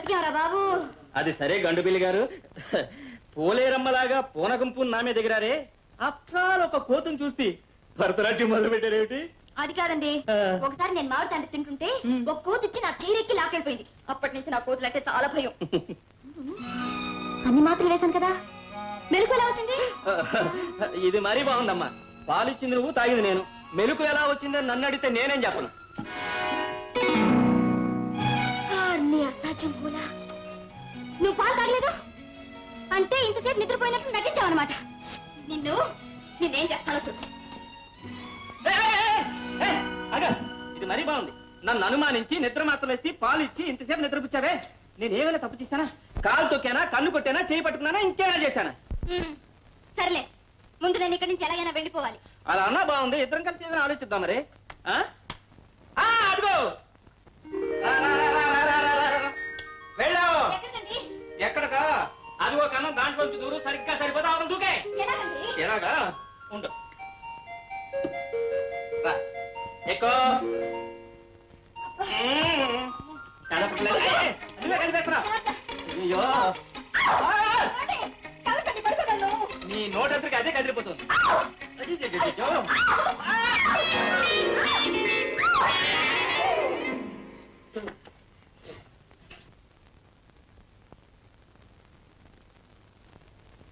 బతికారా బాబు? అది సరే గండుబిల్లి గారు. పోలేరమ్మలాగా పూనకంపు నా మీద దిగిరారే అఫ్టాల్ ఒక కోతును చూసి భరతనాట్యం మొదలు పెట్టారేమిటి అది కాదండి. ఒకసారి నేను మామిడి తండ్రి తింటుంటే. ఒక కోతి వచ్చి నా చీరెక్కి లాకెళ్ళిపోయింది అప్పటి నుంచి నా కోతులు అంటే చాలా భయం. అన్ని మాత్రలు వేశాను కదా? మెరుపు ఎలా వచ్చింది? ఇది మరీ బాగుందమ్మా. పాలిచ్చింది నువ్వు తాగింది నేను. మెలకు ఎలా వచ్చిందని నన్ను అడిగితే నేనేం చెప్పను. నువ్వు పాలు తాగలేదు? అంటే ఇంతసేపు నిద్రపోయినట్టు నటించావన్నమాట. నిన్ను నిన్నేం చేస్తానో చూడు. ఇది మరీ బాగుంది. నన్ను అనుమానించి నిద్ర మాత్రం వేసి పాలు ఇచ్చి ఇంతసేపు నిద్రపుచ్చావే? నేను ఏమైనా తప్పు చేశానా? కాలు తొక్కానా కన్ను కొట్టానా చేయి పట్టుకున్నానా ఇంకేమైనా చేశానా? సర్లే. ముందు నేను ఇక్కడి నుంచి ఎలాగైనా వెళ్ళిపోవాలి. అలా అన్నా బాగుంది. ఇద్దరం కలిసి ఏదైనా ఆలోచిద్దాం మరి. అదిగో కన్నం దాంట్లోంచి దూరు సరిగ్గా సరిపోతా అవడం దూకే? ఎలాగా? ఉండు. ఎక్కువ అయ్యో. నీ నోటెదురుగా అదే కదిలిపోతుంది.